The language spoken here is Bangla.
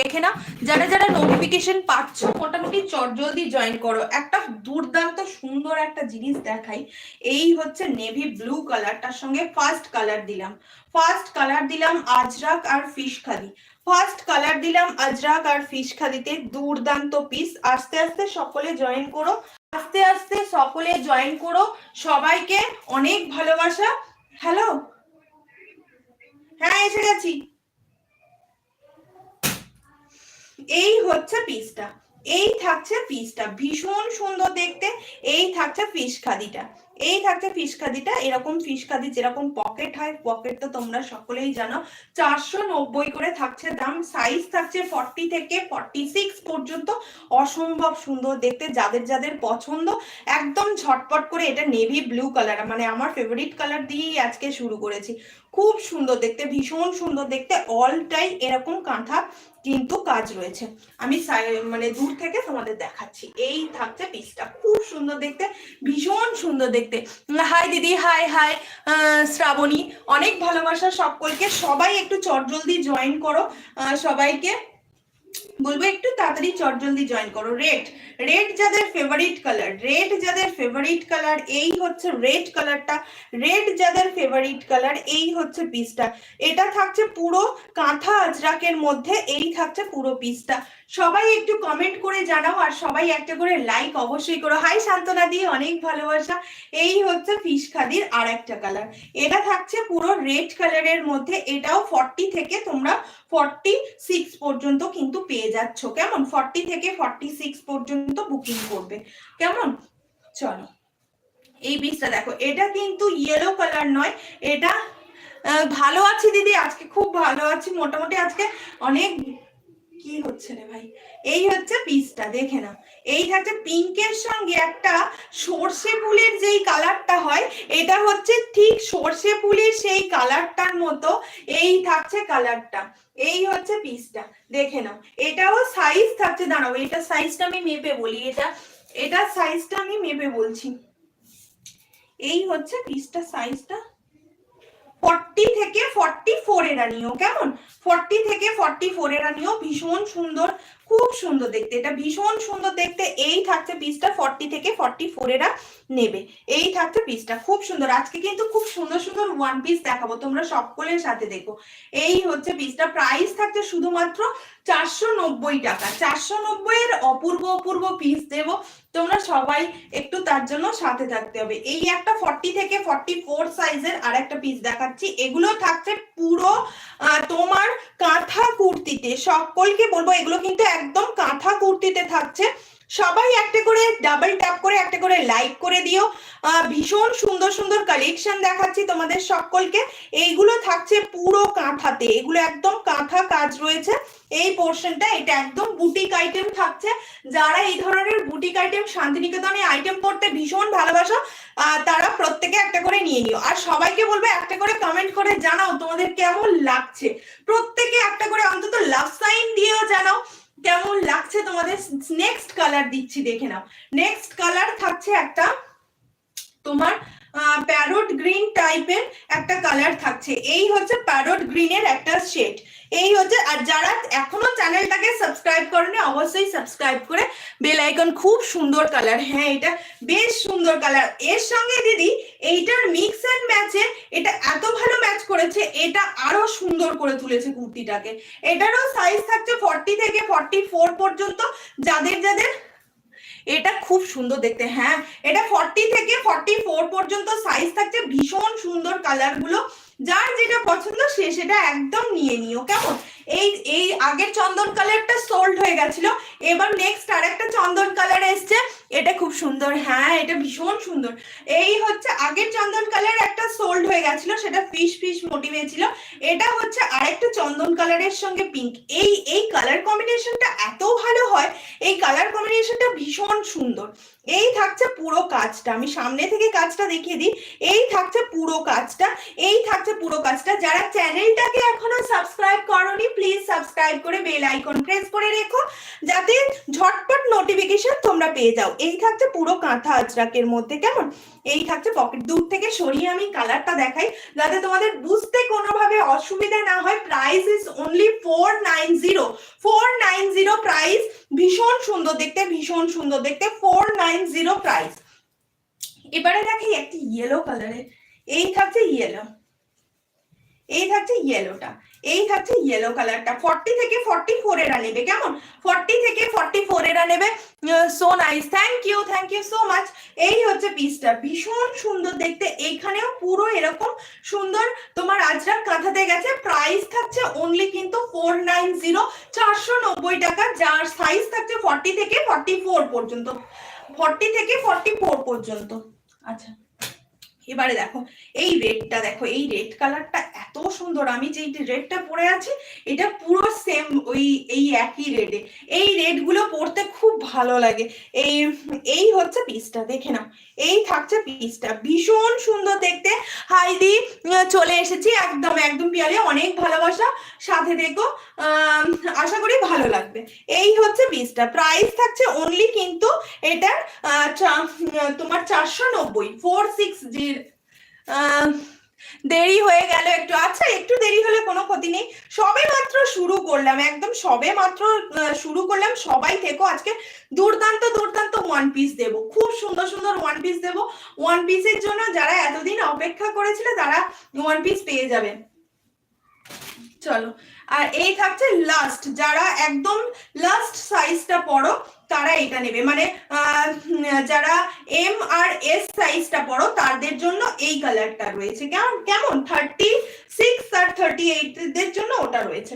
দেখে নাও। যারা যারা নোটিফিকেশন পাচ্ছ, মোটামুটি চটজলদি জয়েন করো। একটা দুর্দান্ত সুন্দর একটা জিনিস দেখাই। এই হচ্ছে নেভি ব্লু কালারটার সঙ্গে ফার্স্ট কালার দিলাম। ফার্স্ট কালার দিলাম আজরাক আর ফিশ খাদি ফার্স্ট কালার দিলাম আজরাক আর ফিশ খাদিতে দুর্দান্ত পিস আস্তে আস্তে সকলে জয়েন করো। আস্তে আস্তে সকলে জয়েন করো। সবাইকে অনেক ভালোবাসা। হ্যালো হ্যাঁ এসে গেছি। এই হচ্ছে পিসটা এই থাকছে পিসটা ভীষণ সুন্দর দেখতে। এই থাকছে পিস খাদিটা এই থাকছে ফিশ খাদিটা এরকম ফিশ খাদি যেরকম পকেট হয় পকেট তো তোমরা সকলেই জানো। চারশো নব্বই করে থাকছে দাম সাইজ থাকছে ফর্টি থেকে ফর্টি সিক্স পর্যন্ত। অসম্ভব সুন্দর দেখতে, যাদের যাদের পছন্দ, একদম ঝটপট করে এটা নেভি ব্লু কালার মানে আমার ফেভারিট কালার দিয়েই আজকে শুরু করেছি। খুব সুন্দর দেখতে, ভীষণ সুন্দর দেখতে অলটাই এরকম কাঁথা কিন্তু কাজ রয়েছে। আমি মানে দূর থেকে তোমাদের দেখাচ্ছি। এই থাকছে পিসটা খুব সুন্দর দেখতে, ভীষণ সুন্দর দেখতে। হাই দিদি হাই হাই শ্রাবণী। অনেক ভালোবাসা সকলকে। সবাই একটু চটজলদি জয়েন করো সবাইকে। বলব একটু তাড়াতাড়ি চটজলদি জয়েন করো। রেড রেড যাদের ফেভারিট কালার রেড যাদের ফেভারিট কালার এই হচ্ছে রেড কালারটা রেড যাদের ফেভারিট কালার এই হচ্ছে পিসটা এটা থাকছে পুরো কাঁথা আজরাকের মধ্যে, এই থাকছে পুরো পিসটা সবাই একটু কমেন্ট করে জানাও আর সবাই একটা করে লাইক অবশ্যই করো। হাই শান্তনা দিয়ে অনেক ভালোবাসা। এই হচ্ছে ফিশ খাদির আর একটা কালার এটা থাকছে পুরো রেড কালারের মধ্যে। এটাও ফর্টি থেকে তোমরা ফর্টি সিক্স পর্যন্ত কিন্তু পেয়ে যাচ্ছ। কেমন? ফর্টি থেকে ফর্টি সিক্স পর্যন্ত বুকিং করবে। কেমন? চলো। এই বিচটা দেখো। এটা কিন্তু ইয়েলো কালার নয়। এটা ভালো আছি দিদি। আজকে খুব ভালো আছি। মোটামুটি আজকে অনেক কি হচ্ছে রে ভাই? এই হচ্ছে পিসটা দেখে না এই থাকছে পিঙ্কের সঙ্গে একটা সর্ষে ফুলের যেই কালারটা হয়, এটা হচ্ছে ঠিক সর্ষে ফুলের সেই কালারটার মতো এই থাকছে কালারটা। এই হচ্ছে পিসটা দেখে নাও। এটাও সাইজ থাকছে, দাঁড়াও, এটা সাইজটা আমি মেপে বলি, এটা এটা সাইজটা আমি মেপে বলছি। এই হচ্ছে পিসটা সাইজটা ফর্টি থেকে ফর্টি ফোর এরা নিও কেমন? ফর্টি থেকে ফর্টি ফোর এরা নিও ভীষণ সুন্দর খুব সুন্দর দেখতে, এটা ভীষণ সুন্দর দেখতে। এই থাকছে পিসটা ফর্টি থেকে ফর্টি ফোর এরা নেবে। এই থাকছে পিসটা খুব সুন্দর। আজকে কিন্তু খুব সুন্দর সুন্দর ওয়ান পিস দেখাবো। তোমরা সকলের সাথে দেখো। এই হচ্ছে পিসটা প্রাইস থাকছে শুধুমাত্র চারশো নব্বই টাকা। চারশো নব্বই এর অপূর্ব অপূর্ব পিস দেবো। তোমরা সবাই একটু তার জন্য সাথে থাকতে হবে। এই একটা ফর্টি থেকে ফর্টি ফোর সাইজের আর একটা পিস দেখাচ্ছি। এগুলো থাকছে পুরো তোমার কাঁথা কুর্তিতে। সকলকে বলব, এগুলো কিন্তু একদম কাঁথা কুর্তিতে থাকছে। সবাই একটা করে ডাবল ট্যাপ করে, একটা করে লাইক করে দিও। ভীষণ সুন্দর সুন্দর কালেকশন দেখাচ্ছি তোমাদের সকলকে। এইগুলো থাকছে পুরো কাঁথাতে। এগুলো একদম কাঁথা কাজ রয়েছে। এই পোর্শনটা এটা একদম বুটিক আইটেম থাকছে। যারা এই ধরনের বুটিক আইটেম শান্তিনিকেতনে আইটেম পড়তে ভীষণ ভালোবাসো তারা প্রত্যেকে একটা করে নিয়ে নিও। আর সবাইকে বলব, একটা করে কমেন্ট করে জানাও তোমাদের কেমন লাগছে। প্রত্যেকে একটা করে অন্তত লাভ সাইন দিয়েও জানাও। কেমন লাগছে তোমাদের? নেক্সট কালার দিচ্ছি দেখে নাও। নেক্সট কালার থাকছে একটা তোমার প্যারোট গ্রিন টাইপের একটা কালার থাকছে। এই হচ্ছে প্যারোট গ্রিনের একটা শেড এই হচ্ছে, আর যারা এখনও চ্যানেলটাকে সাবস্ক্রাইব করেনি, অবশ্যই সাবস্ক্রাইব করে বেল আইকন খুব সুন্দর কালার হ্যাঁ এটা বেশ সুন্দর কালারের সঙ্গে দিদি, এইটার মিক্স এন্ড ম্যাচে এটা এত ভালো ম্যাচ করেছে, এটা আরও সুন্দর করে তুলেছে কুর্তিটাকে। এটারও সাইজ থাকছে ফর্টি থেকে ফর্টি ফোর পর্যন্ত। যাদের যাদের এটা খুব সুন্দর দেখতে হ্যাঁ। এটা ফর্টি থেকে ফর্টি ফোর পর্যন্ত সাইজ থাকছে, ভীষণ সুন্দর কালারগুলো। যার যেটা পছন্দ সে সেটা একদম নিয়ে নিও, কেমন? এই এই আগের চন্দন কালারটা সোল্ড হয়ে গেছিল, এবার নেক্সট আর একটা চন্দন কালার এসছে, এটা খুব সুন্দর হ্যাঁ এটা ভীষণ সুন্দর। এই হচ্ছে আগের চন্দন কালার একটা সোল্ড হয়ে গেছিল, সেটা ফিশ ফিশ মোটিভে ছিল। এটা হচ্ছে আরেকটা চন্দন কালারের সঙ্গে পিঙ্ক এই এই কালার কম্বিনেশনটা এত ভালো হয়, এই কালার কম্বিনেশনটা ভীষণ সুন্দর। এই থাকছে পুরো কাজটা, আমি সামনে থেকে কাজটা দেখিয়ে দিই। এই থাকছে পুরো কাজটা, এই থাকছে পুরো কাজটা। যারা চ্যানেলটাকে এখনও সাবস্ক্রাইব করনি প্লিজ সাবস্ক্রাইব করে বেল আইকন প্রেস করে রেখো, যাতে ঝটপট নোটিফিকেশন তোমরা পেয়ে যাও। এই থাকছে পুরো কাঁথা আজরাকের মধ্যে, কেমন? এই থাকছে পকেট দূর থেকে সরিয়ে আমি কালারটা দেখাই, যাতে তোমাদের বুঝতে কোনোভাবে অসুবিধা না হয় price is only four nine zero four nine zero price ভীষণ সুন্দর দেখতে, ভীষণ সুন্দর দেখতে ফোর নাইন জিরো প্রাইস এবারে দেখি একটি ইয়েলো কালারের এই থাকছে ইয়েলো এই থাকছে ইয়েলোটা এই থাকছে ইয়েলো কালারটা ফর্টি থেকে ফর্টি ফোর এরা নেবে, কেমন? ফর্টি থেকে ফর্টি এরা নেবে। So nice thank you thank you so much এই হচ্ছে পিসটা ভীষণ সুন্দর দেখতে। এখানেও পুরো এরকম সুন্দর তোমার আজরা কাঁথাতে গেছে। প্রাইস থাকছে অনলি কিন্তু ফোর নাইন জিরো চারশো নব্বই টাকা। যার সাইজ থাকছে ফর্টি থেকে ফর্টি ফোর পর্যন্ত। ফর্টি থেকে ফর্টি ফোর পর্যন্ত। আচ্ছা। এবারে দেখো, এই রেডটা দেখো, এই রেড কালারটা এত সুন্দর। আমি যে রেডটা পরে আছি, এটা পুরো সেম ওই, এই একই রেডে। এই রেডগুলো পরতে খুব ভালো লাগে। এই এই হচ্ছে পিসটা দেখে নাও। এই থাকছে পিসটা ভীষণ সুন্দর দেখতে। হাইদি চলে এসেছি একদম একদম পিয়ালে। অনেক ভালোবাসা। সাথে দেখো আশা করি ভালো লাগবে। এই হচ্ছে পিসটা প্রাইস থাকছে অনলি কিন্তু এটার তোমার চারশো নব্বই। ফোর সিক্স জিরো দেরি হয়ে গেল একটু। আচ্ছা একটু দেরি হলে কোনো ক্ষতি নেই। সবে মাত্র শুরু করলাম, একদম সবে মাত্র শুরু করলাম। সবাই থেকো, আজকে দুর্দান্ত দুর্দান্ত ওয়ান পিস দেব। খুব সুন্দর সুন্দর ওয়ান পিস দেব। ওয়ান পিসের জন্য যারা এতদিন অপেক্ষা করেছিল, তারা ওয়ান পিস পেয়ে যাবে। চলো আর এই থাকছে লাস্ট যারা একদম লাস্ট সাইজটা পড়ো, তারা এটা নেবে। মানে যারা এম আর এস সাইজটা পড়ো, তাদের জন্য এই কালারটা রয়েছে। কেমন? কেমন? থার্টি সিক্স আর থার্টি এইট দের জন্য ওটা রয়েছে।